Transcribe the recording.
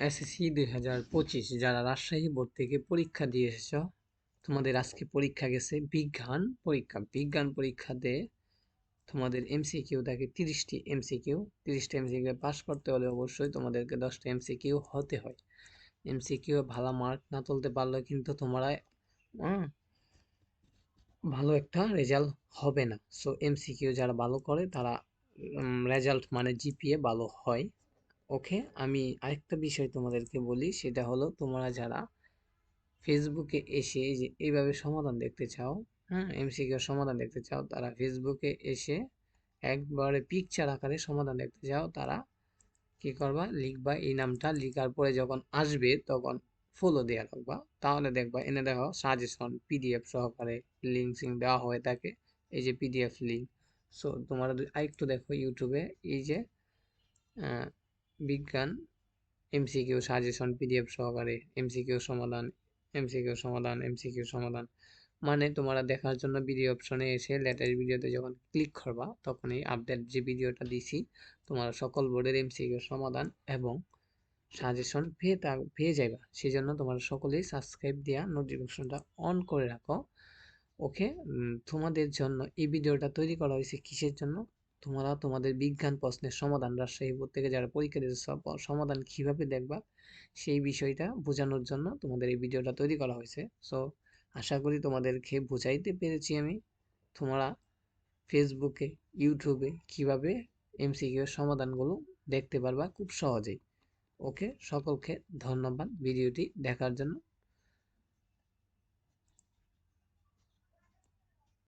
SSC দুই হাজার পঁচিশ, যারা রাজশাহী বোর্ড থেকে পরীক্ষা দিয়ে এসেছ, তোমাদের আজকে পরীক্ষা গেছে বিজ্ঞান পরীক্ষা। বিজ্ঞান পরীক্ষাতে তোমাদের এমসিকিউ থাকে তিরিশটি এমসিকিউ। তিরিশটি এমসিকিউ পাস করতে হলে অবশ্যই তোমাদেরকে দশটা এমসিকিউ হতে হয়। এমসিকিউ ভালো মার্ক না তুলতে পারলে কিন্তু তোমরা ভালো একটা রেজাল্ট হবে না। সো এমসিকিউ যারা ভালো করে তারা রেজাল্ট মানে জিপিএ ভালো হয়। ওকে, আমি আরেকটা বিষয় তোমাদেরকে বলি, সেটা হলো তোমরা যারা ফেসবুকে এসে যে এইভাবে সমাধান দেখতে চাও হ্যাঁ এমসিকিউ সমাধান দেখতে চাও, তারা ফেসবুকে এসে একবারে পিকচার আকারে সমাধান দেখতে চাও, তারা কি করবা? লিখবা এই নামটা, লিখার পরে যখন আসবে, তখন ফলো দেওয়া রাখবা। তাহলে দেখবা, এনে দেখো সাজেশন পিডিএফ সহকারে লিঙ্ক সিঙ্ক দেওয়া হয়ে থাকে, এই যে পিডিএফ লিঙ্ক সো তোমরা আরেকটু দেখো ইউটিউবে এই যে বিজ্ঞান, এমসিকিউ, সাজেশন, পিডিএফ সহকারে এমসিকিউ সমাধান এমসিকিউ সমাধান এমসিকিউ সমাধান। মানে তোমরা দেখার জন্য ভিডিও অপশনে এসে লেটেস্ট ভিডিওতে যখন ক্লিক করবা তখন এই আপডেট যে ভিডিওটা দিছি, তোমরা সকল বোর্ডের এমসিকিউ সমাধান এবং সাজেশন পেয়ে তা, পেয়ে যাইবা। সেই জন্য তোমরা সকলেই সাবস্ক্রাইব দেওয়া নোটিফিকেশনটা অন করে রাখো। ওকে তোমাদের জন্য এই ভিডিওটা তৈরি করা হয়েছে কিসের জন্য? তোমরা তোমাদের বিজ্ঞান প্রশ্নের সমাধান, রাজশাহী বোর্ড থেকে যারা পরীক্ষা দিতে সমাধান কীভাবে দেখবা? সেই বিষয়টা বোঝানোর জন্য তোমাদের এই ভিডিওটা তৈরি করা হয়েছে। সো আশা করি তোমাদেরকে বোঝাইতে পেরেছি আমি। তোমরা ফেসবুকে ইউটিউবে কীভাবে এমসিকিউ সমাধানগুলো দেখতে পারবা খুব সহজেই। ওকে সকলকে ধন্যবাদ ভিডিওটি দেখার জন্য।